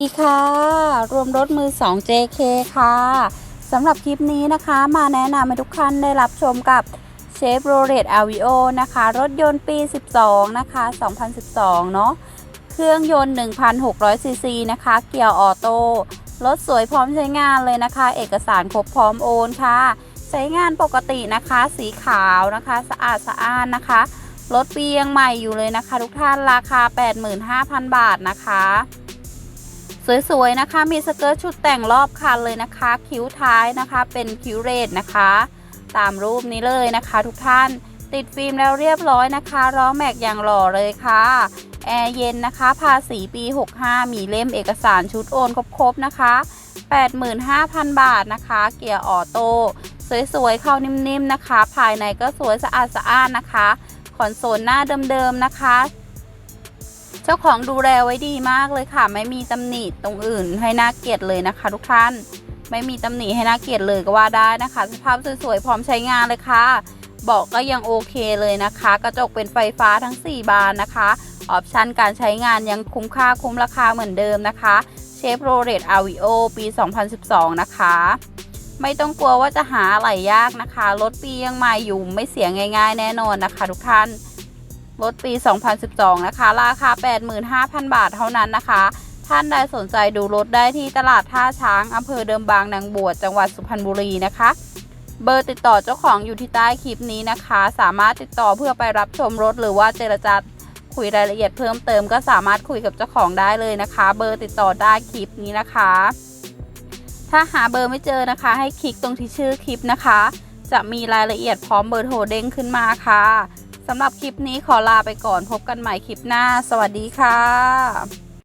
สวัสดีค่ะ รวมรถมือ 2 JK ค่ะสำหรับคลิปนี้นะคะมาแนะนำให้ทุกท่านได้รับชมกับเชฟโรเลตอาวิโอนะคะ รถยนต์ปี 12 นะคะ 2012 เนาะเครื่องยนต์ 1,600ซีซีนะคะ เกียร์ออโต้ รถสวยพร้อมใช้งานเลยนะคะ เอกสารครบพร้อมโอนค่ะ ใช้งานปกตินะคะ สีขาวนะคะ สะอาดสะอ้านนะคะ รถปียังใหม่อยู่เลยนะคะ ทุกท่านราคา 85,000 บาทนะคะ สวยๆนะคะ มีสเกิร์ตชุดแต่งรอบคันเลยนะคะ คิ้วท้ายนะคะเป็นคิ้วเรดนะคะ ตามรูปนี้เลยนะคะ ทุกท่านติดฟิล์มแล้วเรียบร้อยนะคะล้อแม็กอย่างหล่อเลยค่ะ แอร์เย็นนะคะ ภาษีปี 65 มีเล่มเอกสารชุดโอนครบๆนะคะ 85,000 บาทนะคะ เกียร์ออโต้สวยๆ เข้านิ่มๆนะคะ ภายในก็สวยสะอาดสะอ้านนะคะ คอนโซลหน้าเดิมๆนะคะ จ้าของดูแลไว้ดีมากเลยค่ะ ไม่มีตำหนิตรงอื่นให้น่าเกลียดเลยนะคะ ทุกท่านไม่มีตำหนิให้น่าเกลียดเลยก็ว่าได้นะคะ สภาพสวยๆพร้อมใช้งานเลยค่ะเบาะก็ยังโอเคเลยนะคะ กระจกเป็นไฟฟ้าทั้ง 4 บานนะคะออปชันการใช้งานยังคุ้มค่าคุ้มราคาเหมือนเดิมนะคะเชฟโรเลตอาวิโอปี 2012 นะคะ ไม่ต้องกลัวว่าจะหาอะไรยากนะคะรถปียังใหม่อยู่ไม่เสียง่าย ๆ แน่นอนนะคะ ทุกท่าน รถปี 2012 นะคะ ราคา 85,000 บาทเท่านั้นนะคะ ท่านใดสนใจดูรถได้ที่ตลาดท่าช้างอำเภอเดิมบางนางบวชจังหวัดสุพรรณบุรีนะคะ เบอร์ติดต่อเจ้าของอยู่ที่ใต้คลิปนี้นะคะ สามารถติดต่อเพื่อไปรับชมรถหรือว่าเจรจาคุยรายละเอียดเพิ่มเติมก็สามารถคุยกับเจ้าของได้เลยนะคะ เบอร์ติดต่อใต้คลิปนี้นะคะ ถ้าหาเบอร์ไม่เจอนะคะ ให้คลิกตรงที่ชื่อคลิปนะคะ จะมีรายละเอียดพร้อมเบอร์โทรเด้งขึ้นมาค่ะ สำหรับคลิปนี้ขอลาไปก่อนพบกันใหม่คลิปหน้า สวัสดีค่ะ